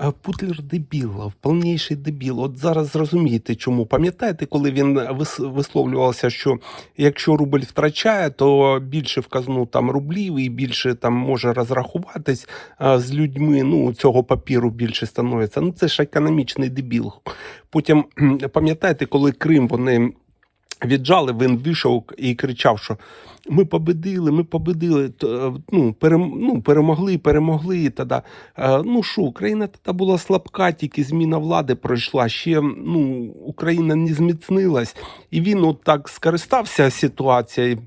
Е, Путлер дебіл, повніший дебіл. От зараз зрозумієте, чому. Пам'ятаєте, коли він вис- висловлювався, що якщо рубль втрачає, то більше в казну там рублів і більше там може розрахуватись з людьми. Ну, цього папіру більше становиться. Ну це ж економічний дебіл. Потім пам'ятаєте, коли Крим вони. Віджали, він вийшов і кричав, що ми победили, ми победили, е, ну, перем, ну, перемогли, перемогли. Тоді, е, ну що, Україна тоді була слабка, тільки зміна влади пройшла, ще ну, Україна не зміцнилась. І він от так скористався ситуацією,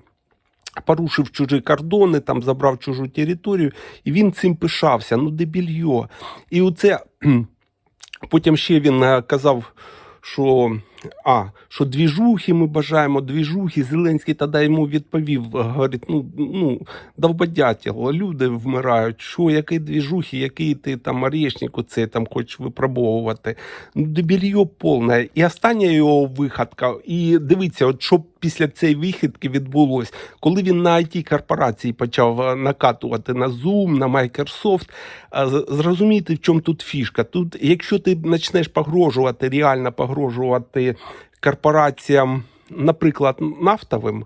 порушив чужі кордони, там забрав чужу територію, і він цим пишався. Ну, дебільйо. І оце потім ще він е, казав, що. А, що двіжухи ми бажаємо, двіжухи. Зеленський тоді йому відповів, говорить, ну, ну довбодятело, люди вмирають, що, які двіжухи, який ти там орешник оце там хочеш випробовувати. Ну, дебільйо повне. І остання його виходка, і дивіться, от що після цієї вихідки відбулось, коли він на it корпорації почав е, накатувати на Zoom, на Microsoft, а, з- зрозумійте, в чому тут фішка. Тут, якщо ти почнеш погрожувати, реально погрожувати корпораціям, наприклад, нафтовим,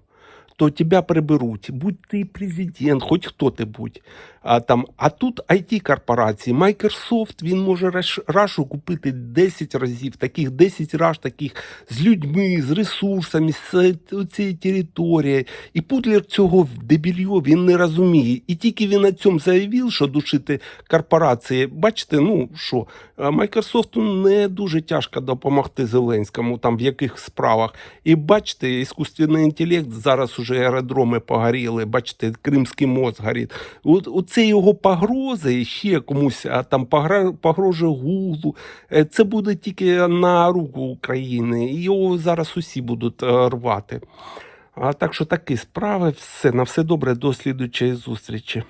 то тебя приберуть. Будь ти президент, хоч хто ти будь. А, там, а тут it корпорації Microsoft, він може рашу купити 10 разів, таких 10 раш, таких з людьми, з ресурсами, з цієї території. І Путлер цього дебільйо він не розуміє. І тільки він на цьому заявив, що душити корпорації. Бачите, ну що, Microsoft не дуже тяжко допомогти Зеленському там в яких справах. І бачите, іскусственний інтелект зараз уже аеродроми погоріли, бачите, Кримський мост горить. От, оце його погрози ще комусь а, там погрожує Гуглу. Е, Це буде тільки на руку України. І його зараз усі будуть е, рвати. А так що такі справи, все на все добре, до слідучої зустрічі.